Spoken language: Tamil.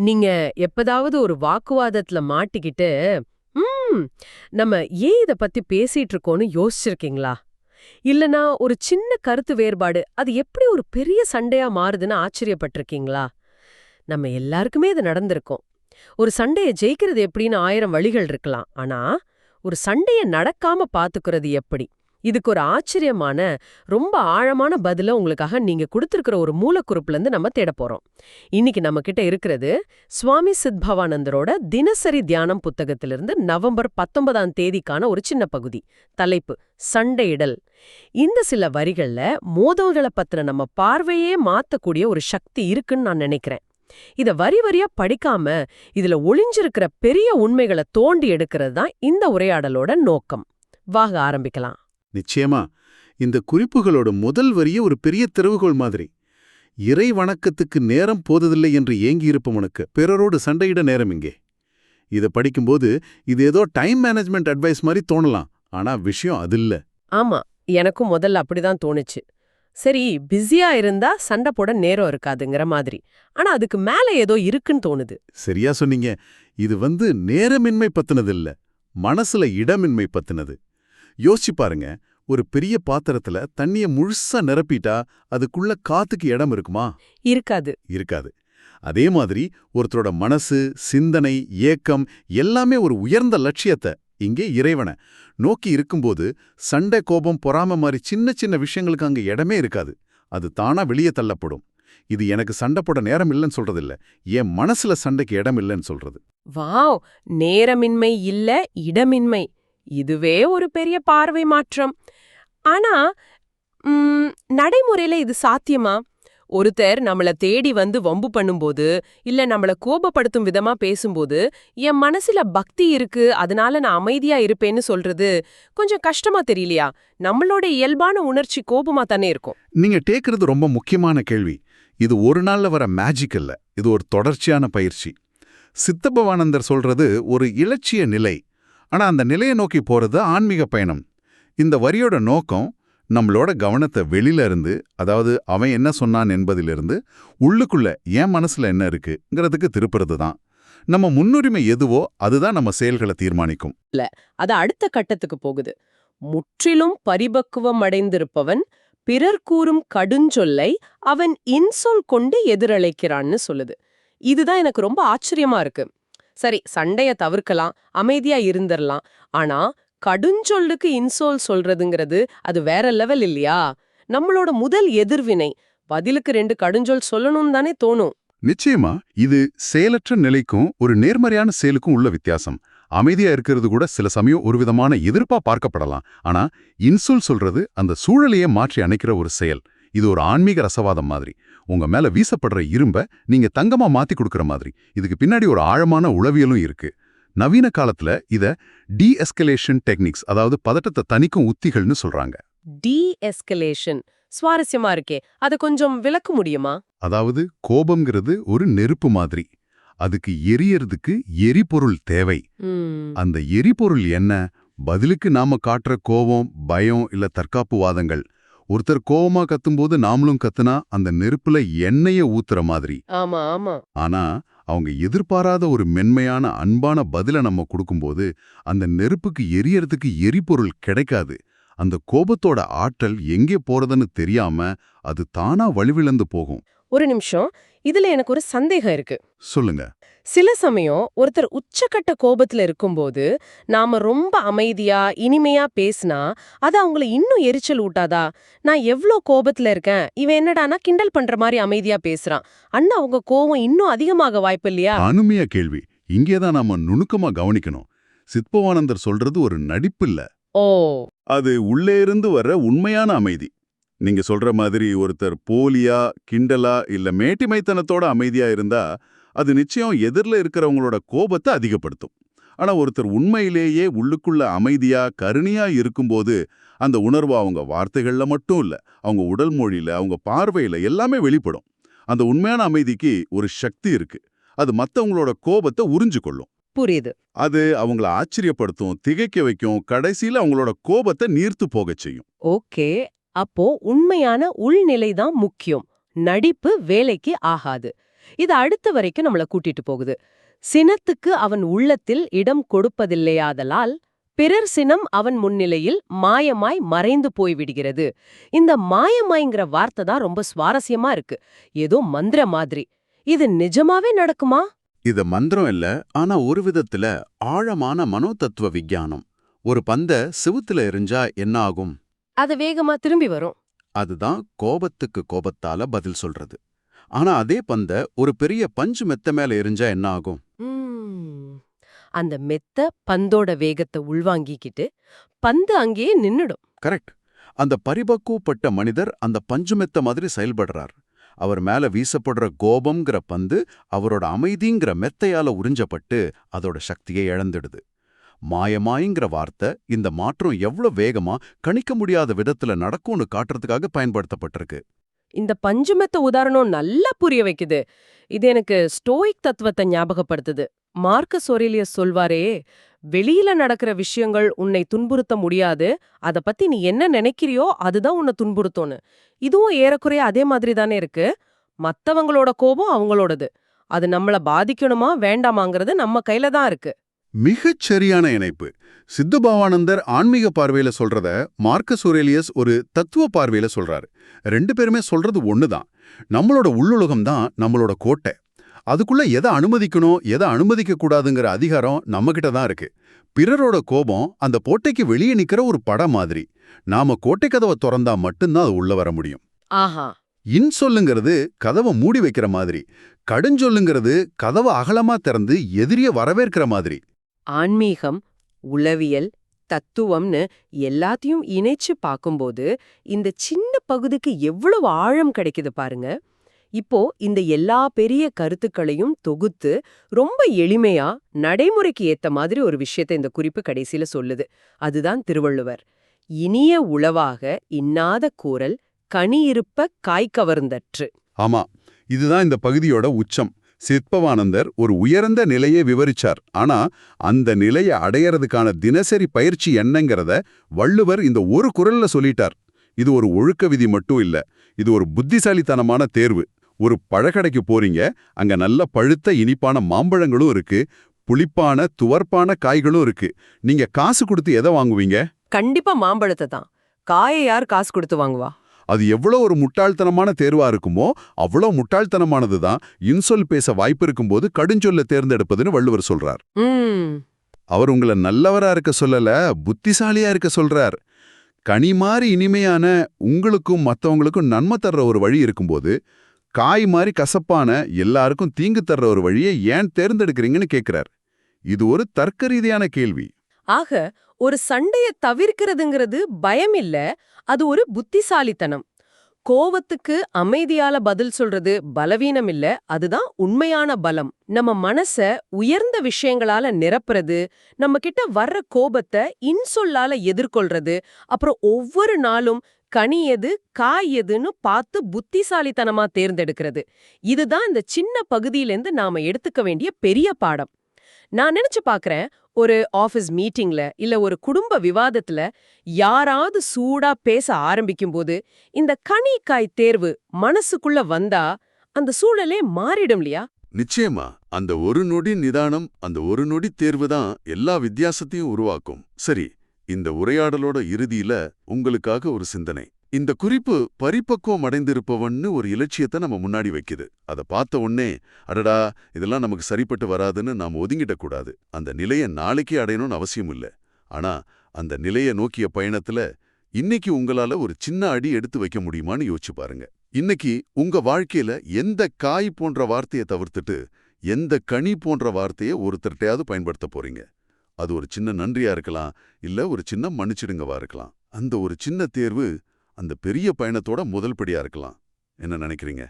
நீங்க எப்பதாவது ஒரு வாக்குவாதத்துல மாட்டிக்கிட்டு ம் நம்ம ஏன் இத பத்தி பேசிட்டு இருக்கோம்னு யோசிச்சிருக்கீங்களா? இல்லனா ஒரு சின்ன கருத்து வேறுபாடு அது எப்படி ஒரு பெரிய சண்டையா மாறுதுன்னு ஆச்சரியப்பட்டிருக்கீங்களா? நம்ம எல்லாருக்குமே இது நடந்திருக்கும். ஒரு சண்டைய ஜெயிக்கிறது எப்படின்னு ஆயிரம் வழிகள் இருக்கலாம். ஆனா ஒரு சண்டைய நடக்காம பாத்துக்கிறது எப்படி? இதுக்கு ஒரு ஆச்சரியமான ரொம்ப ஆழமான பதில உங்களுக்காக நீங்க கொடுத்துருக்கிற ஒரு மூலக்குறிப்புலேருந்து நம்ம தேட போறோம். இன்னைக்கு நம்ம கிட்ட இருக்கிறது சுவாமி சித்பவானந்தரோட தினசரி தியானம் புத்தகத்திலிருந்து நவம்பர் பத்தொன்பதாம் தேதிக்கான ஒரு சின்ன பகுதி தலைப்பு சண்டையிடல். இந்த சில வரிகள்ல மோதல்களை பத்தின நம்ம பார்வையே மாத்தக்கூடிய ஒரு சக்தி இருக்குன்னு நான் நினைக்கிறேன். இத வரி வரியா படிக்காம இதுல ஒளிஞ்சிருக்கிற பெரிய உண்மைகளை தோண்டி எடுக்கிறது தான் இந்த உரையாடலோட நோக்கம். வாக ஆரம்பிக்கலாம். நிச்சயமா இந்த குறிப்புகளோட முதல் வரியே ஒரு பெரிய திறவுகோல் மாதிரி. இறை வணக்கத்துக்கு நேரம் போததில்லை என்று ஏங்கியிருப்பவனுக்கு பிறரோடு சண்டையிட நேரம் இங்கே. இத படிக்கும்போது இது ஏதோ டைம் மேனேஜ்மெண்ட் அட்வைஸ் மாதிரி தோணலாம். ஆனா விஷயம் அது இல்ல. ஆமா எனக்கும் முதல்ல அப்படிதான் தோணுச்சு. சரி பிஸியா இருந்தா சண்டை போட நேரம் இருக்காதுங்கிற மாதிரி. ஆனா அதுக்கு மேல ஏதோ இருக்குன்னு தோணுது. சரியா சொன்னீங்க. இது வந்து நேரமின்மை பத்தினது இல்ல. மனசுல இடமின்மை பத்தினது. யோசிச்சு பாருங்க ஒரு பெரிய பாத்திரத்துல தண்ணிய முழுசா நிரப்பிட்டா அதுக்குள்ள காத்துக்கு இடம் இருக்குமா? இருக்காது. இருக்காது. அதே மாதிரி ஒருத்தரோட மனசு சிந்தனை ஏக்கம் எல்லாமே ஒரு உயர்ந்த லட்சியத்தை இங்கே இறைவனை நோக்கி இருக்கும்போது சண்டை கோபம் பொறாம மாதிரி சின்ன சின்ன விஷயங்களுக்கு அங்க இடமே இருக்காது. அது தானா வெளியே தள்ளப்படும். இது எனக்கு சண்டை போட நேரம் இல்லைன்னு சொல்றதில்ல. என் மனசுல சண்டைக்கு இடம் இல்லைன்னு சொல்றது. வாவ்! நேரமின்மை இல்ல இடமின்மை. இதுவே ஒரு பெரிய பார்வை மாற்றம். ஆனா நடைமுறையில இது சாத்தியமா? ஒருத்தர் நம்மள தேடி வந்து வம்பு பண்ணும்போது இல்ல நம்மள கோபப்படுத்தும் விதமா பேசும்போது என் மனசுல பக்தி இருக்கு அதனால நான் அமைதியா இருப்பேன்னு சொல்றது கொஞ்சம் கஷ்டமா தெரியலையா? நம்மளோட இயல்பான உணர்ச்சி கோபமா தானே இருக்கும். நீங்க டேக்குறது ரொம்ப முக்கியமான கேள்வி. இது ஒரு நாள்ல வர மேஜிக் இல்ல. இது ஒரு தொடர்ச்சியான பயிற்சி. சித்தபவானந்தர் சொல்றது ஒரு இலட்சிய நிலை. ஆனா அந்த நிலையை நோக்கி போறது ஆன்மீக பயணம். இந்த வரியோட நோக்கம் நம்மளோட கவனத்தை வெளியில இருந்து அதாவது அவன் என்ன சொன்னான் என்பதிலிருந்து உள்ளுக்குள்ள என் மனசுல என்ன இருக்குங்கிறதுக்கு திருப்புறது தான். நம்ம முன்னுரிமை எதுவோ அதுதான் நம்ம செயல்களை தீர்மானிக்கும். அது அடுத்த கட்டத்துக்கு போகுது. முற்றிலும் பரிபக்குவம் அடைந்திருப்பவன் பிறர் கூறும் கடுஞ்சொல்லை அவன் இன்சொல் கொண்டு எதிரழைக்கிறான்னு சொல்லுது. இதுதான் எனக்கு ரொம்ப ஆச்சரியமா இருக்கு. சரி சண்டைய தவிர்க்கலாம் அமைதியா இருந்துடலாம் ஆனா கடுஞ்சொல்லுக்கு இன்சொல் சொல்றதுங்கிறது அது வேற லெவல் இல்லையா? நம்மளோட முதல் எதிர்வினை. பதிலுக்கு ரெண்டு கடுஞ்சொல் சொல்லணும்னு தானே தோணும். நிச்சயமா இது செயலற்ற நிலைக்கும் ஒரு நேர்மறையான செயலுக்கும் உள்ள வித்தியாசம். அமைதியா இருக்கிறது கூட சில சமயம் ஒரு விதமான எதிர்ப்பா பார்க்கப்படலாம். ஆனா இன்சொல் சொல்றது அந்த சூழலையே மாற்றி அணைக்கிற ஒரு செயல். இது ஒரு ஆன்மீக ரசவாதம் மாதிரி. உங்க மேல வீசப்படுற இரும்ப நீங்க தங்கமா மாத்தி கொடுக்கற மாதிரி. இதுக்கு பின்னாடி ஒரு ஆழமான உளவியலும் இருக்கு. நவீன காலத்துல இத டி எஸ்கலேஷன் டெக்னிக்ஸ் அதாவது பதட்டத்தை தணிக்கும் உத்திகள்னு சொல்றாங்க. சுவாரஸ்யமா இருக்கே. அதை கொஞ்சம் விளக்க முடியுமா? அதாவது கோபம்ங்கிறது ஒரு நெருப்பு மாதிரி. அதுக்கு எரியறதுக்கு எரிபொருள் தேவை. அந்த எரிபொருள் என்ன? பதிலுக்கு நாம காட்டுற கோவம் பயம் இல்ல தற்காப்பு வாதங்கள் ஒருத்தர் கோவமா கத்தும்போது நாமளும் கத்துனா அந்த நெருப்புல எண்ணெய ஊத்துற மாதிரி. ஆமா ஆமா. ஆனா அவங்க எதிர்பாராத ஒரு மென்மையான அன்பான பதில நம்ம கொடுக்கும்போது அந்த நெருப்புக்கு எரியறதுக்கு எரிபொருள் கிடைக்காது. அந்த கோபத்தோட ஆற்றல் எங்கே போறதுன்னு தெரியாம அது தானா வலுவிழந்து போகும். ஒரு நிமிஷம். இதுல எனக்கு ஒரு சந்தேகம் இருக்கு. சொல்லுங்க. சில சமயம் ஒருத்தர் உச்சக்கட்ட கோபத்துல இருக்கும்போது நாம ரொம்ப அமைதியா இனிமையா பேசினா அது அவங்கள இன்னும் எரிச்சல் ஊட்டாதா? நான் எவ்ளோ கோபத்துல இருக்கேன் இவன் என்னடானா கிண்டல் பண்ற மாதிரி அமைதியா பேசுறான். அண்ணா அவங்க கோவம் இன்னும் அதிகமாக வாய்ப்பு இல்லையா? அனுமைய கேள்வி. இங்கேதான் நாம நுணுக்கமா கவனிக்கணும். சித்பவானந்தர் சொல்றது ஒரு நடிப்பு இல்ல. ஓ. அது உள்ளே இருந்து வர்ற உண்மையான அமைதி. நீங்க சொல்ற மாதிரி ஒருத்தர் போலியா கிண்டலா இல்ல மேட்டிமைத்தனத்தோட அமைதியா இருந்தா அது நிச்சயம் எதிரில் இருக்கிறவங்களோட கோபத்தை அதிகப்படுத்தும். ஆனா ஒருத்தர் உண்மையிலேயே உள்ளுக்குள்ள அமைதியா கருணையா இருக்கும்போது அந்த உணர்வு அவங்க வார்த்தைகள்ல மட்டும் இல்ல அவங்க உடல் மொழியில அவங்க பார்வையில எல்லாமே வெளிப்படும். அந்த உண்மையான அமைதிக்கு ஒரு சக்தி இருக்கு. அது மத்தவங்களோட கோபத்தை உறிஞ்சு கொள்ளும் புரியுது. அது அவங்கள ஆச்சரியப்படுத்தும் திகைக்க வைக்கும் கடைசியில அவங்களோட கோபத்தை நீர்த்து போகச் செய்யும். ஓகே. அப்போ உண்மையான உள்நிலை தான் முக்கியம். நடிப்பு வேலைக்கு ஆகாது. இது அடுத்த வரைக்கும் நம்மள கூட்டிட்டு போகுது. சினத்துக்கு அவன் உள்ளத்தில் இடம் கொடுப்பதில்லையாதலால் பிறர் சினம் அவன் முன்னிலையில் மாயமாய் மறைந்து போய்விடுகிறது. இந்த மாயமாய்ங்கிற வார்த்தை தான் ரொம்ப சுவாரஸ்யமா இருக்கு. ஏதோ மந்திர மாதிரி. இது நிஜமாவே நடக்குமா? இது மந்திரம் இல்ல ஆனா ஒரு விதத்துல ஆழமான மனோதத்துவ விஞ்ஞானம். ஒரு பந்த சிவுத்துல எரிஞ்சா என்ன ஆகும்? அது வேகமா திரும்பி வரும். அதுதான் கோபத்துக்கு கோபத்தால பதில் சொல்றது. ஆனா அதே பந்த ஒரு பெரிய பஞ்சு மெத்த மேல எரிஞ்சா என்ன ஆகும்? ம். அந்த மெத்த பந்தோட வேகத்தை உள்வாங்கிக்கிட்டு பந்து அங்கேயே நின்னுடும். கரெக்ட். அந்த பரிபக்குவப்பட்ட மனிதர் அந்த பஞ்சு மெத்த மாதிரி செயல்படுறார். அவர் மேல வீசப்படுற கோபம்ங்கிற பந்து அவரோட அமைதிங்கிற மெத்தையால உறிஞ்சப்பட்டு அதோட சக்தியை இழந்துடுது. மாயமாய்ங்கிற வார்த்தை இந்த மாற்றம் எவ்வளவு வேகமா கணிக்க முடியாத விதத்துல நடக்கும்னு காட்டுறதுக்காக பயன்படுத்தப்பட்டிருக்கு. இந்த பஞ்சுமெத்த உதாரணம் நல்லா புரிய வைக்குது. இது எனக்கு ஸ்டோயிக் தத்துவத்தை ஞாபகப்படுத்துது. மார்க்கஸ் ஒரேலியஸ் சொல்வாரே வெளியில நடக்கிற விஷயங்கள் உன்னை துன்புறுத்த முடியாது. அத பத்தி நீ என்ன நினைக்கிறியோ அதுதான் உன்னை துன்புறுத்தும்னு. இதுவும் ஏறக்குறைய அதே மாதிரி தானே இருக்கு. மத்தவங்களோட கோபம் அவங்களோடது. அது நம்மள பாதிக்கணுமா வேண்டாமாங்கிறது நம்ம கையில தான் இருக்கு. மிகச் சரியான இணைப்பு. சித்தபாவானந்தர் ஆன்மீக பார்வையில சொல்றத மார்க்கஸ் ஒரேலியஸ் ஒரு தத்துவ பார்வையில சொல்றாரு. ரெண்டு பேருமே சொல்றது ஒண்ணுதான். நம்மளோட உள்ளுலகம் தான் நம்மளோட கோட்டை. அதுக்குள்ள எதை அனுமதிக்கணும் எதை அனுமதிக்க கூடாதுங்கிற அதிகாரம் நம்மகிட்ட தான் இருக்கு. பிறரோட கோபம் அந்த கோட்டைக்கு வெளியே நிக்கிற ஒரு படம் மாதிரி. நாம கோட்டை கதவை திறந்தா மட்டும்தான் அது உள்ள வர முடியும். ஆஹா. இன்சொல்லுங்கிறது கதவை மூடி வைக்கிற மாதிரி. கடுஞ்சொல்லுங்கிறது கதவை அகலமா திறந்து எதிரிய வரவேற்கிற மாதிரி. ஆன்மீகம் உளவியல் தத்துவம்னு எல்லாத்தையும் இணைச்சு பார்க்கும்போது இந்த சின்ன பகுதிக்கு எவ்வளவு ஆழம் கிடைக்குது பாருங்க. இப்போ இந்த எல்லா பெரிய கருத்துக்களையும் தொகுத்து ரொம்ப எளிமையா நடைமுறைக்கு ஏத்த மாதிரி ஒரு விஷயத்தை இந்த குறிப்பு கடைசியில சொல்லுது. அதுதான் திருவள்ளுவர். இனிய உளவாக இன்னாத கூறல் கனி இருப்ப காய் கவர்ந்தற்று. ஆமா இதுதான் இந்த பகுதியோட உச்சம். சிற்பவானந்தர் ஒரு உயர்ந்த நிலையை விவரிச்சார். ஆனா அந்த நிலையை அடையறதுக்கான தினசரி பயிற்சி என்னங்கிறத வள்ளுவர் இந்த ஒரு குரல்ல சொல்லிட்டார். இது ஒரு ஒழுக்க விதி மட்டும் இல்ல இது ஒரு புத்திசாலித்தனமான தேர்வு. ஒரு பழக்கடைக்கு போறீங்க அங்க நல்ல பழுத்த இனிப்பான மாம்பழங்களும் இருக்கு புளிப்பான துவர்ப்பான காய்களும் இருக்கு. நீங்க காசு கொடுத்து எதை வாங்குவீங்க? கண்டிப்பா மாம்பழத்தை தான். காயை யார் காசு கொடுத்து வாங்குவா? அது எவ்வளோ ஒரு முட்டாள்தனமான தேர்வா இருக்குமோ அவ்வளோ முட்டாள்தனமானது தான் இன்சொல் பேச வாய்ப்பு இருக்கும்போது கடுஞ்சொல்ல தேர்ந்தெடுப்பதுன்னு வள்ளுவர் சொல்றார். அவர் உங்களை நல்லவரா இருக்க சொல்லல புத்திசாலியா இருக்க சொல்றார். கனி மாதிரி இனிமையான உங்களுக்கும் மத்தவங்களுக்கும் நன்மை தர்ற ஒரு வழி இருக்கும்போது காய் மாதிரி கசப்பான எல்லாருக்கும் தீங்கு தர்ற ஒரு வழியை ஏன் தேர்ந்தெடுக்கிறீங்கன்னு கேக்குறார். இது ஒரு தர்க்க ரீதியான கேள்வி. ஆக ஒரு சண்டைய தவிர்க்கிறதுங்கிறது பயம் இல்ல அது ஒரு புத்திசாலித்தனம். கோவத்துக்கு அமைதியால பதில் சொல்றது பலவீனம் இல்ல அதுதான் உண்மையான பலம். நம்ம மனச உயர்ந்த விஷயங்களால நிரப்புறது நம்ம கிட்ட வர்ற கோபத்தை இன்சொல்லால எதிர்கொள்றது அப்புறம் ஒவ்வொரு நாளும் கனி எது காய் எதுன்னு பார்த்து புத்திசாலித்தனமா தேர்ந்தெடுக்கிறது. இதுதான் இந்த சின்ன பகுதியிலேருந்து நாம எடுத்துக்க வேண்டிய பெரிய பாடம். நான் நினைச்சு பாக்குறேன் ஒரு ஆஃபீஸ் மீட்டிங்ல இல்ல ஒரு குடும்ப விவாதத்துல யாராவது சூடா பேச ஆரம்பிக்கும்போது இந்த கனிக்காய் தேர்வு மனசுக்குள்ள வந்தா அந்த சூழலே மாறிடும் இல்லையா? நிச்சயமா. அந்த ஒரு நொடி நிதானம் அந்த ஒரு நொடி தேர்வு தான் எல்லா வித்தியாசத்தையும் உருவாக்கும். சரி இந்த உரையாடலோட இறுதியில உங்களுக்காக ஒரு சிந்தனை. இந்த குறிப்பு பரிபக்குவம் அடைந்திருப்பவன்னு ஒரு இலட்சியத்தை நம்ம முன்னாடி வைக்குது. அதை பார்த்த உடனே அடடா இதெல்லாம் நமக்கு சரிப்பட்டு வராதுன்னு நாம் ஒதுங்கிடக்கூடாது அந்த நிலையை நாளைக்கே அடையணும்னு அவசியம் இல்ல. ஆனா அந்த நிலையை நோக்கிய பயணத்துல இன்னைக்கு உங்களால ஒரு சின்ன அடி எடுத்து வைக்க முடியுமான்னு யோசிச்சு பாருங்க. இன்னைக்கு உங்க வாழ்க்கையில எந்த காய் போன்ற வார்த்தையை தவிர்த்துட்டு எந்த கனி போன்ற வார்த்தையை ஒருத்தர்கிட்டையாவது பயன்படுத்த போறீங்க? அது ஒரு சின்ன நன்றியா இருக்கலாம் இல்ல ஒரு சின்ன மன்னிச்சிடுங்கவா இருக்கலாம். அந்த ஒரு சின்ன தேர்வு அந்த பெரிய பயணத்தோட முதல் படியா இருக்கலாம். என்ன நினைக்கிறீங்க?